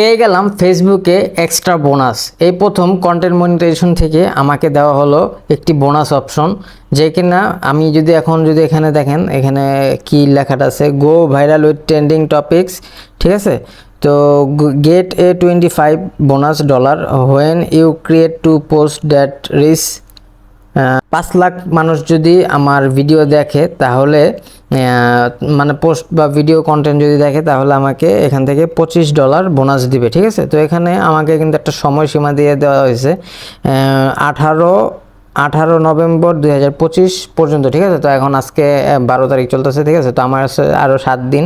পেয়ে গেলাম ফেসবুকে এক্সট্রা বোনাস এই প্রথম কন্টেন্ট মনিটাইজেশন থেকে আমাকে দেওয়া হলো একটি বোনাস অপশন যে কিনা আমি যদি এখন যদি এখানে দেখেন, এখানে কি লেখাটা আছে? Go viral with trending topics ঠিক আছে? তো get a twenty five bonus dollar when you create two post that reach পাঁচ লাখ মানুষ যদি আমার ভিডিও দেখে, তাহলে মানে পোস্ট বা ভিডিও কন্টেন্ট যদি দেখে, তাহলে আমাকে এখান থেকে পঁচিশ ডলার বোনাস দিবে, ঠিক আছে? তো এখানে আমাকে কিন্তু একটা সময়সীমা দিয়ে দেওয়া হয়েছে আঠারো আঠারো নভেম্বর দুই হাজার পঁচিশ পর্যন্ত, ঠিক আছে? তো এখন আজকে বারো তারিখ চলতেছে, ঠিক আছে? তো আমার আরও সাত দিন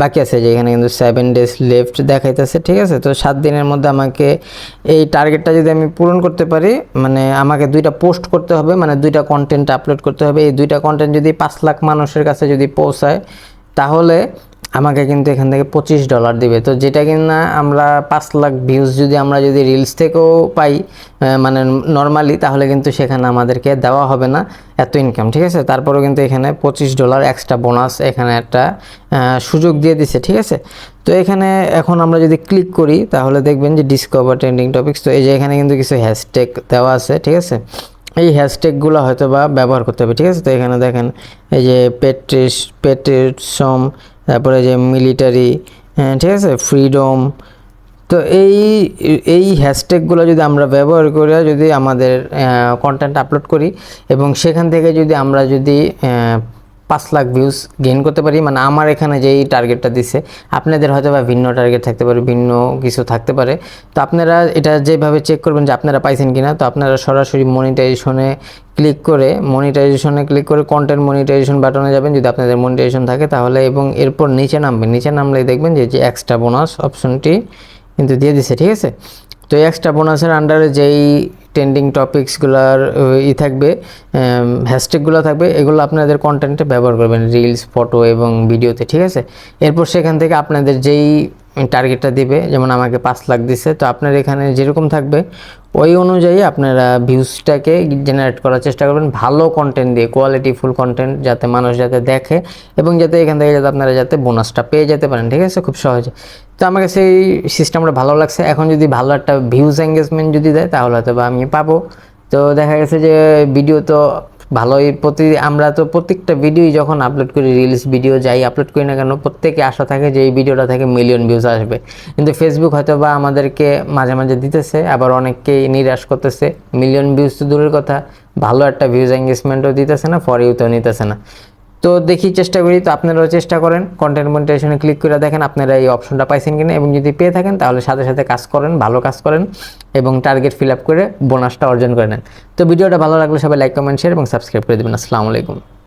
বাকি আছে, যে এখানে কিন্তু সেভেন ডেজ লেফট দেখাইতেছে, ঠিক আছে? তো সাত দিনের মধ্যে আমাকে এই টার্গেটটা যদি আমি পূরণ করতে পারি মানে আমাকে দুইটা পোস্ট করতে হবে মানে দুইটা কন্টেন্ট আপলোড করতে হবে। এই দুইটা কন্টেন্ট যদি পাঁচ লাখ মানুষের কাছে যদি পৌঁছায়, তাহলে আমাকে কিন্তু এখান থেকে পঁচিশ ডলার দিবে। তো যেটা কিনা আমরা পাঁচ লাখ ভিউজ যদি আমরা যদি রিলস থেকেও পাই মানে নর্মালি তাহলে কিন্তু সেখানে আমাদেরকে দেওয়া হবে না এত ইনকাম ঠিক আছে? তারপরেও কিন্তু এখানে পঁচিশ ডলার এক্সট্রা বোনাস এখানে একটা সুযোগ দিয়ে দিছে, ঠিক আছে? তো এখানে এখন আমরা যদি ক্লিক করি, তাহলে দেখবেন যে ডিসকভার ট্রেন্ডিং টপিক্স তো এই যে এখানে কিন্তু কিছু হ্যাশট্যাগ দেওয়া আছে, ঠিক আছে? এই হ্যাশট্যাগুলো হয়তো বা ব্যবহার করতে হবে, ঠিক আছে? তো এখানে দেখেন, এই যে পেট্রিস পেট্রিসম তারপরে যে মিলিটারি ঠিক আছে? ফ্রিডম তো এই এই হ্যাশট্যাগুলো যদি আমরা ব্যবহার করে যদি আমাদের কন্টেন্ট আপলোড করি এবং সেখান থেকে যদি আমরা যদি পাঁচ লাখ ভিউজ গেইন করতে পারি। মানে আমার এখানে যেই টার্গেটটা দিছে, আপনাদের হয়তো বা ভিন্ন টার্গেট থাকতে পারে, ভিন্ন কিছু থাকতে পারে। তো আপনারা এটা যেভাবে চেক করবেন যে আপনারা পাইছেন কিনা, তো আপনারা সরাসরি মনিটাইজেশনে ক্লিক করে মনিটাইজেশনে ক্লিক করে কন্টেন্ট মনিটাইজেশন বাটনে যাবেন। যদি আপনাদের মনিটাইজেশন থাকে তাহলে এবং এরপর নিচে নামবেন। নিচে নামলেই দেখবেন যে যে এক্সট্রা বোনাস অপশনটি কিন্তু দিয়ে দিছে, ঠিক আছে? তো এক্সট্রা বোনাসের আন্ডারে যেই ট্রেন্ডিং টপিকসগুলোর ই থাকবে হ্যাশট্যাগুলো থাকবে, এগুলো আপনাদের কন্টেন্টে ব্যবহার করবেন রিলস ফটো এবং ভিডিওতে ঠিক আছে? এরপর সেখান থেকে আপনাদের যেই টার্গেটটা দিবে, যেমন আমাকে পাঁচ লাখ দিছে, তো আপনার এখানে যেরকম থাকবে, ওই অনুযায়ী আপনারা ভিউজটাকে জেনারেট করার চেষ্টা করবেন, ভালো কন্টেন্ট দিয়ে কোয়ালিটি ফুল কন্টেন্ট যাতে মানুষ যাতে দেখে এবং যাতে এখান থেকে যাতে আপনারা যাতে বোনাসটা পেয়ে যেতে পারেন, ঠিক আছে? খুব সহজে। তো আমাকে সেই সিস্টেমটা ভালো লাগছে। এখন যদি ভালো একটা ভিউজ এঙ্গেজমেন্ট যদি দেয়, তাহলে হয়তো বা আমি পাবো। তো দেখা গেছে যে ভিডিও তো ভালোই প্রতি, আমরা তো প্রত্যেকটা ভিডিওই যখন আপলোড করি রিলস ভিডিও যাই আপলোড করি না কেন, প্রত্যেকে আশা থাকে যে এই ভিডিওটা থেকে মিলিয়ন ভিউজ আসবে। কিন্তু ফেসবুক হয়তো বা আমাদেরকে মাঝে মাঝে দিতেছে, আবার অনেককেই নিরাশ করতেছে। মিলিয়ন ভিউজ তো দূরের কথা, ভালো একটা ভিউজ এঙ্গেজমেন্টও দিতেছে না ফর তো নিতেছে না। তো দেখি চেষ্টা করি, তো আপনারাও চেষ্টা করেন। কন্টেন্ট মনিটাইজেশনে ক্লিক করে দেখেন আপনারা এই অপশনটা পাইছেন কিনা এবং যদি পেয়ে থাকেন, তাহলে সাথে সাথে কাজ করেন, ভালো কাজ করেন এবং টার্গেট ফিল আপ করে বোনাসটা অর্জন করে নেন। তো ভিডিওটা ভালো লাগলে সবাই লাইক কমেন্ট শেয়ার এবং সাবস্ক্রাইব করে দেবেন। আসসালামু আলাইকুম।